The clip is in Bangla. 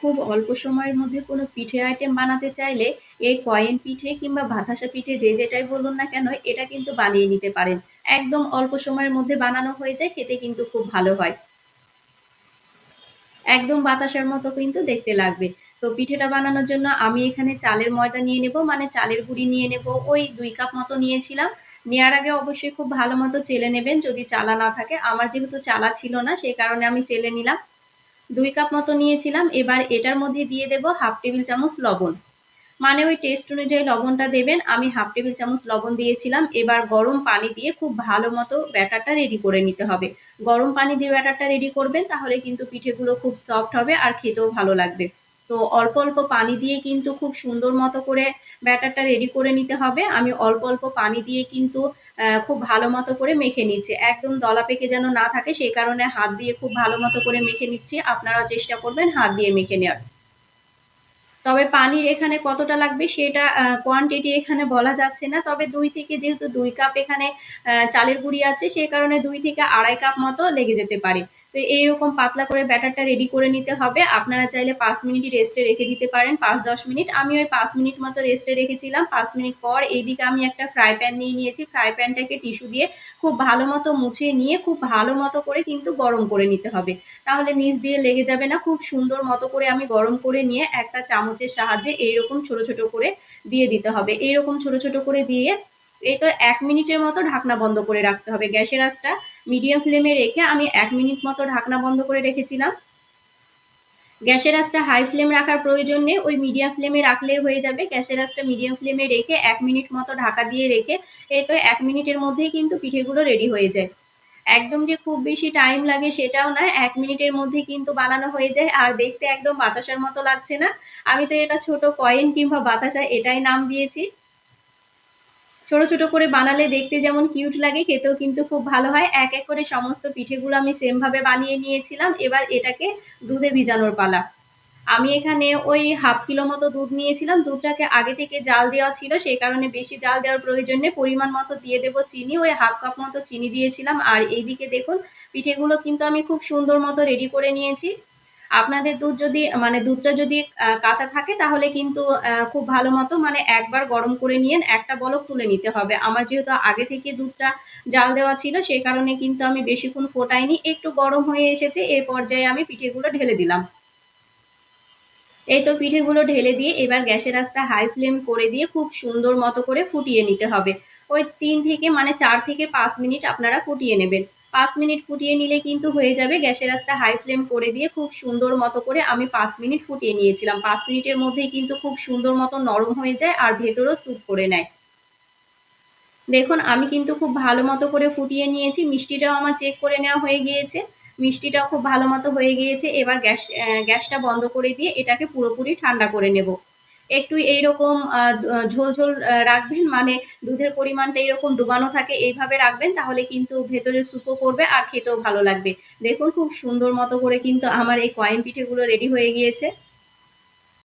খুব অল্প সময়ের মধ্যে কোনো পিঠে আইটেম বানাতে চাইলে এই কয়েন পিঠে কিংবা বাতাসা পিঠে যে যেটাই বলুন না কেন, এটা কিন্তু বানিয়ে নিতে পারেন। একদম অল্প সময়ের মধ্যে বানানো হয়ে যায়, খেতে কিন্তু খুব ভালো হয়। একদম বাতাসার মতো কিন্তু দেখতে লাগবে। তো পিঠেটা বানানোর জন্য আমি এখানে চালের ময়দা নিয়ে নেব মানে চালের গুঁড়ি নিয়ে নেব। ওই দুই কাপ মতো নিয়েছিলাম। নেওয়ার আগে অবশ্যই খুব ভালো মতো চেলে নেবেন। যদি চালা না থাকে, আমার যেহেতু চালা ছিল না, সেই কারণে আমি চেলে নিলাম। দুই কাপ মতো নিয়েছিলাম, এবার এটার মধ্যে দিয়ে দেব হাফ টেবিল চামচ লবণ। মানে ওই টেস্ট অনুযায়ী লবণটা দেবেন, আমি হাফ টেবিল চামচ লবণ দিয়েছিলাম, এবার গরম পানি দিয়ে খুব ভালো মতো ব্যাটারটা রেডি করে নিতে হবে। গরম পানি দিয়ে ব্যাটারটা রেডি করবেন, তাহলে কিন্তু পিঠেগুলো খুব সফট হবে আর খেতেও ভালো লাগবে। তো অল্প অল্প পানি দিয়ে কিন্তু খুব সুন্দর মতো করে ব্যাটারটা রেডি করে নিতে হবে। আমি অল্প অল্প পানি দিয়ে কিন্তু খুব ভালো মতো করে মেখে নিচ্ছি। একদম দলা পেকে যেন না থাকে, সেই কারণে হাত দিয়ে খুব ভালো মতো করে মেখে নিচ্ছি। আপনারা চেষ্টা করবেন হাত দিয়ে মেখে নেওয়ার। তবে পানির এখানে কতটা লাগবে সেটা কোয়ান্টিটি এখানে বলা যাচ্ছে না। তবে দুই থেকে যেহেতু দুই কাপ এখানে চালের গুঁড়ি আছে, সেই কারণে দুই থেকে আড়াই কাপ মতো লেগে যেতে পারে। তো এইরকম পাতলা করে ব্যাটারটা রেডি করে নিতে হবে। আপনারা চাইলে পাঁচ মিনিট রেস্টে রেখে দিতে পারেন, পাঁচ দশ মিনিট। আমি ওই পাঁচ মিনিট মতো রেস্টে রেখেছিলাম। পাঁচ মিনিট পর এইদিকে আমি একটা ফ্রাই প্যান নিয়ে নিয়েছি। ফ্রাই প্যানটাকে টিস্যু দিয়ে খুব ভালো মতো মুছে নিয়ে খুব ভালো মতো করে কিন্তু গরম করে নিতে হবে। তাহলে নিচ দিয়ে লেগে যাবে না। খুব সুন্দর মতো করে আমি গরম করে নিয়ে একটা চামচের সাহায্যে এইরকম ছোট ছোট করে দিয়ে দিতে হবে। এইরকম ছোট ছোট করে দিয়ে এই তো এক মিনিটের মতো ঢাকনা বন্ধ করে রাখতে হবে। গ্যাসের আঁচটা মিডিয়াম ফ্লেমে রেখে আমি এক মিনিট মতো ঢাকনা বন্ধ করে রেখেছিলাম। গ্যাসের আঁচটা হাই ফ্লেম রাখার প্রয়োজন নেই, ওই মিডিয়াম ফ্লেমে রাখলেই হয়ে যাবে। গ্যাসের আঁচটা মিডিয়াম ফ্লেমে রেখে এক মিনিট মতো ঢাকা দিয়ে রেখে এই তো এক মিনিটের মধ্যেই কিন্তু পিঠেগুলো রেডি হয়ে যায়। একদম যে খুব বেশি টাইম লাগে সেটাও নয়, এক মিনিটের মধ্যে কিন্তু বানানো হয়ে যায়। আর দেখতে একদম বাতাসার মতো লাগছে না। আমি তো এটা ছোট কয়েন কিংবা বাতাসা এটাই নাম দিয়েছি। ছোট ছোট করে বানালে দেখতে যেমন কিউট লাগে, খেতেও কিন্তু খুব ভালো হয়। এক এক করে সমস্ত পিঠেগুলো আমি সেম ভাবে বানিয়ে নিয়েছিলাম। এবার এটাকে দুধে ভিজানোর পালা। আমি এখানে ওই হাফ কিলো মতো দুধ নিয়েছিলাম। দুধটাকে আগে থেকে জাল দেওয়া ছিল সেই কারণে বেশি জাল দেওয়ার প্রয়োজন নেই। পরিমাণ মতো দিয়ে দেবো চিনি, ওই হাফ কাপ মতো চিনি দিয়েছিলাম। আর এইদিকে দেখুন, পিঠেগুলো কিন্তু আমি খুব সুন্দর মতো রেডি করে নিয়েছি। আপনাদের দুধ যদি মানে দুধটা যদি কাঁচা থাকে তাহলে কিন্তু খুব ভালো মতো মানে একবার গরম করে নিয়ে একটা বলক তুলে নিতে হবে। আমার যেহেতু আগে থেকে দুধটা জাল দেওয়া ছিল সেই কারণে কিন্তু আমি বেশিক্ষণ ফোটাইনি, একটু গরম হয়ে এসেছে, এ পর্যায়ে আমি পিঠেগুলো ঢেলে দিলাম। এই তো পিঠেগুলো ঢেলে দিয়ে এবার গ্যাসের আঁচটা হাই ফ্লেম করে দিয়ে খুব সুন্দর মতো করে ফুটিয়ে নিতে হবে। ওই তিন থেকে মানে চার থেকে পাঁচ মিনিট আপনারা ফুটিয়ে নেবেন। পাঁচ মিনিট ফুটিয়ে নিলে কিন্তু হয়ে যাবে। গ্যাসের আঁচটা হাই ফ্লেম করে দিয়ে খুব সুন্দর মতো করে আমি পাঁচ মিনিট ফুটিয়ে নিয়েছিলাম। পাঁচ মিনিটের মধ্যেই কিন্তু খুব সুন্দর মতো নরম হয়ে যায় আর ভেতরও স্যুপ করে নেয়। দেখুন, আমি কিন্তু খুব ভালো মতো করে ফুটিয়ে নিয়েছি। মিষ্টিটাও আমার চেক করে নেওয়া হয়ে গিয়েছে। মিষ্টিটাও খুব ভালো মতো হয়ে গিয়েছে। এবার গ্যাস গ্যাসটা বন্ধ করে দিয়ে এটাকে পুরোপুরি ঠান্ডা করে নেব। একটু এইরকম ঝোল ঝোল রাখবেন মানে দুধের পরিমাণটা এইরকম ডুবানো থাকে এইভাবে রাখবেন, তাহলে কিন্তু ভেতরে সুপো করবে আর খেতেও ভালো লাগবে। দেখুন খুব সুন্দর মতো করে কিন্তু আমার এই কয়েন পিঠেগুলো রেডি হয়ে গিয়েছে।